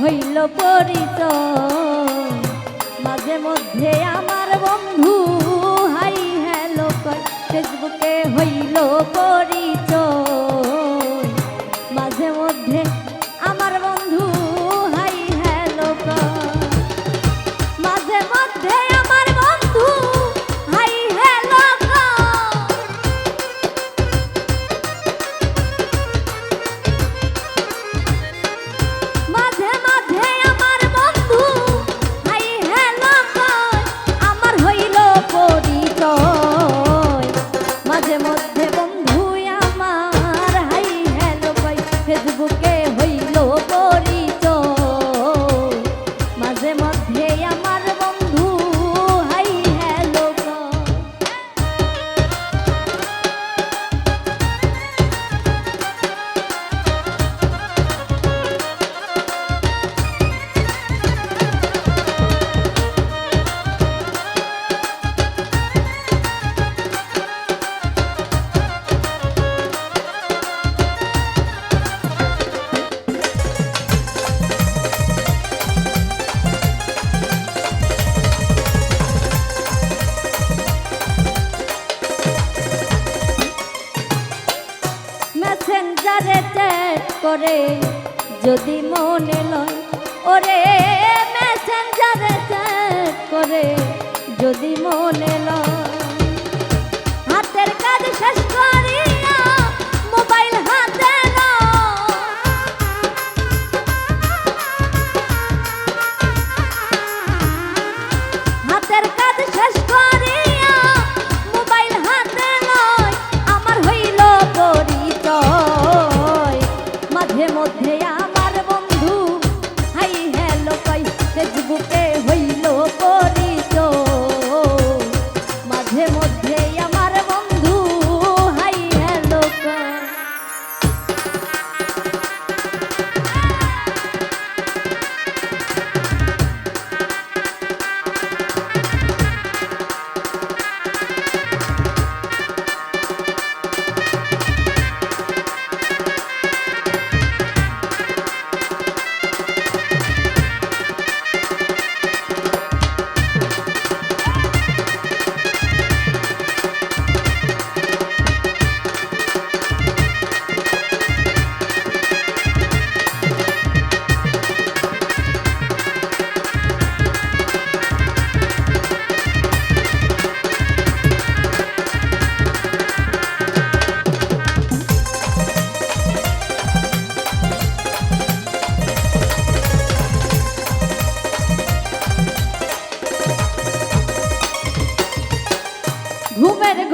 হইল পরিচয় মাঝে মধ্যে আমার বন্ধু হাই হ্যালো ফেসবুকে হইল পরিচয় করে যদি মনে লয় ওরে মেসেঞ্জারে চ্যাট করে যদি মনে লয়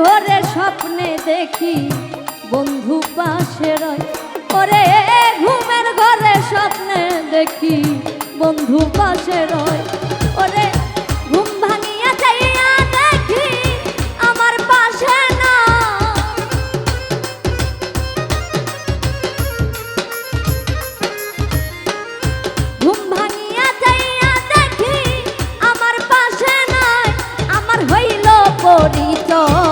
ঘরে স্বপ্নে দেখি বন্ধু পাশে রয়। ওরে, ঘুমের ঘরে স্বপ্নে দেখি বন্ধু পাশে রয়। ওরে, ঘুম ভাঙিয়া দেখি আমার পাশে না। ঘুম ভাঙিয়া দেখি আমার পাশে নয়, আমার হইল পরিচয়।